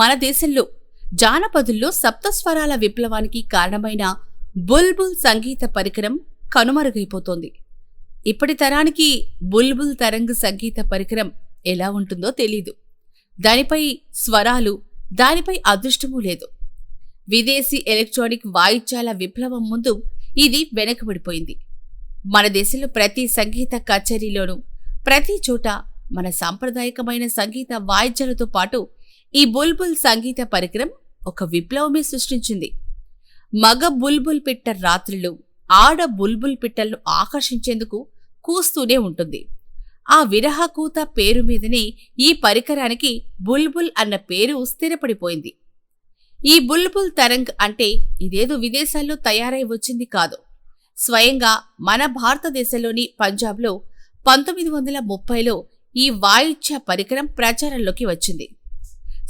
మన దేశంలో జానపదుల్లో సప్తస్వరాల విప్లవానికి కారణమైన బుల్బుల్ సంగీత పరికరం కనుమరుగైపోతోంది. ఇప్పటి తరానికి బుల్బుల్ తరంగ సంగీత పరికరం ఎలా ఉంటుందో తెలీదు. దానిపై స్వరాలు దానిపై అదృష్టమూ లేదు. విదేశీ ఎలక్ట్రానిక్ వాయిద్యాల విప్లవం ముందు ఇది వెనకబడిపోయింది మన దేశంలో ప్రతి సంగీత కచేరీలోనూ ప్రతి చోట మన సాంప్రదాయకమైన సంగీత వాయిద్యాలతో పాటు ఈ బుల్బుల్ సంగీత పరికరం ఒక విప్లవమే సృష్టించింది. మగ బుల్బుల్ పిట్ట రాత్రులు ఆడ బుల్బుల్ పిట్టలను ఆకర్షించేందుకు కూస్తూనే ఉంటుంది. ఆ విరహ కూత పేరు మీదనే ఈ పరికరానికి బుల్బుల్ అన్న పేరు స్థిరపడిపోయింది. ఈ బుల్బుల్ తరంగ్ అంటే ఇదేదో విదేశాల్లో తయారై వచ్చింది కాదు. స్వయంగా మన భారతదేశంలోని పంజాబ్లో పంతొమ్మిది వందల ముప్పైలో ఈ వాయిద్య పరికరం ప్రచారంలోకి వచ్చింది.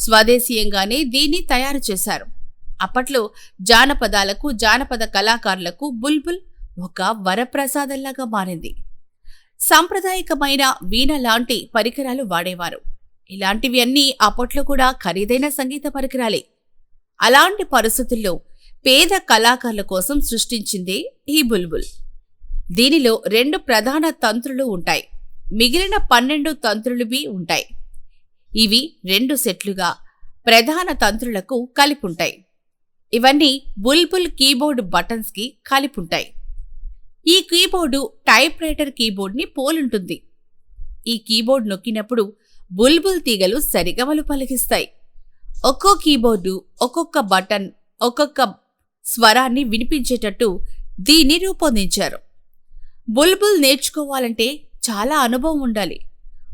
స్వదేశీయంగానే దీన్ని తయారు చేశారు. అప్పట్లో జానపదాలకు జానపద కళాకారులకు బుల్బుల్ ఒక వరప్రసాదంలాగా మారింది. సాంప్రదాయకమైన వీణ లాంటి పరికరాలు వాడేవారు. ఇలాంటివి అన్నీ అప్పట్లో కూడా ఖరీదైన సంగీత పరికరాలే. అలాంటి పరిస్థితుల్లో పేద కళాకారుల కోసం సృష్టించిందే ఈ బుల్బుల్. దీనిలో రెండు ప్రధాన తంత్రులు ఉంటాయి. మిగిలిన పన్నెండు తంత్రులువి ఉంటాయి. ఇవి రెండు సెట్లుగా ప్రధాన తంత్రులకు కలిపుంటాయి. ఇవన్నీ బుల్బుల్ కీబోర్డ్ బటన్స్కి కలిపుంటాయి. ఈ కీబోర్డు టైప్ రైటర్ కీబోర్డ్ని పోలుంటుంది. ఈ కీబోర్డ్ నొక్కినప్పుడు బుల్బుల్ తీగలు సరిగమలు పలికిస్తాయి ఒక్కో కీబోర్డు ఒక్కొక్క బటన్ ఒక్కొక్క స్వరాన్ని వినిపించేటట్టు దీన్ని రూపొందించారు. బుల్బుల్ నేర్చుకోవాలంటే చాలా అనుభవం ఉండాలి.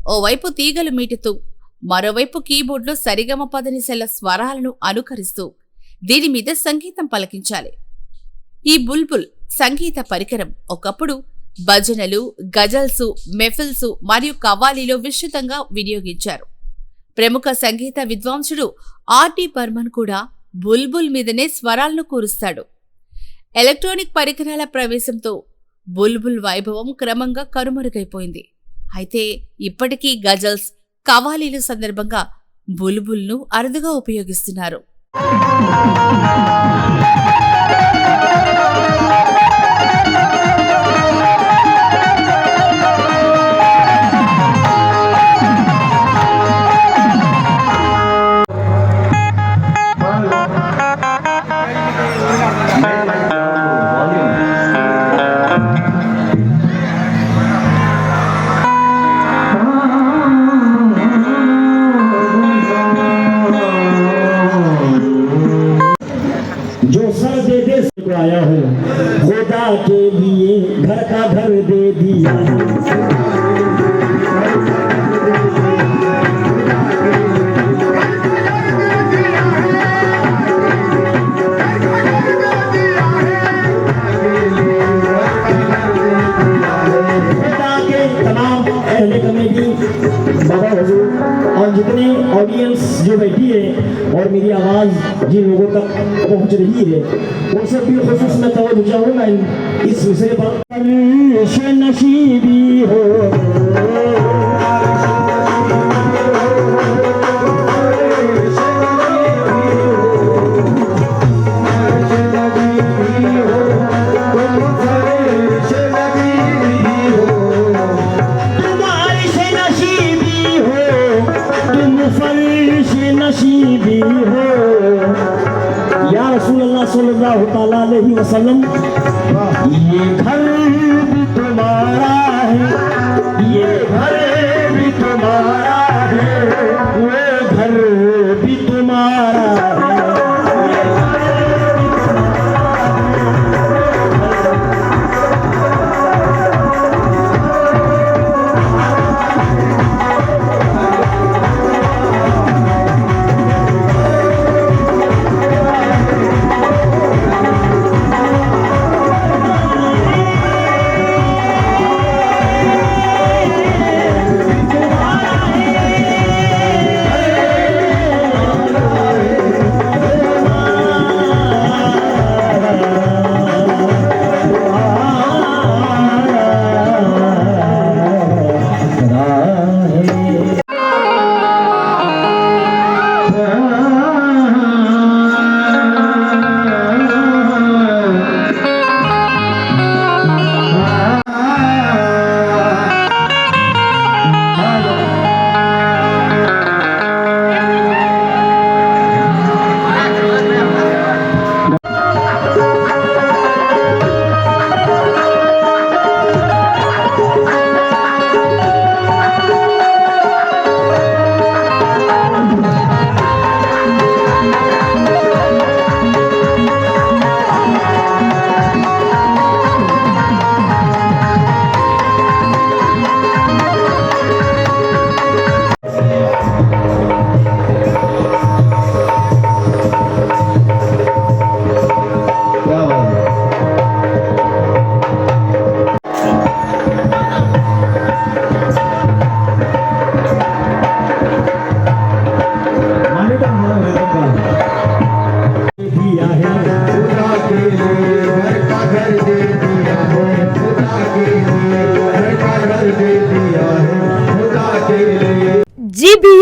ఓవైపు తీగలు మీటుతూ మరోవైపు కీబోర్డ్లో సరిగమ పదనిసెల స్వరాలను అనుకరిస్తూ దీని మీద సంగీతం పలికించాలి. ఈ బుల్బుల్ సంగీత పరికరం ఒకప్పుడు భజనలు గజల్సు మెఫిల్సు మరియు కవ్వాలీలో విస్తృతంగా వినియోగించారు. ప్రముఖ సంగీత విద్వాంసుడు ఆర్టి బర్మన్ కూడా బుల్బుల్ మీదనే స్వరాలను కూరుస్తాడు. ఎలక్ట్రానిక్ పరికరాల ప్రవేశంతో బుల్బుల్ వైభవం క్రమంగా కరుమరుగైపోయింది అయితే ఇప్పటికీ గజల్స్ కవాలీల సందర్భంగా బుల్బుల్ను అరుదుగా ఉపయోగిస్తున్నారు. जो सर दे दे आया हो खुदा के लिए घर का घर दे दिया। میری آواز جن لوگوں تک پہنچ رہی ہے۔ وہ سب بھی خصوص میں توجہ چاہوں گا۔ اس مصرے پر نصیبی ہو۔ नसीबी हो। या रसूल अल्लाह सल्लल्लाहु ताला अलैहि वसल्लम ये घर भी तुम्हारा है। ये घर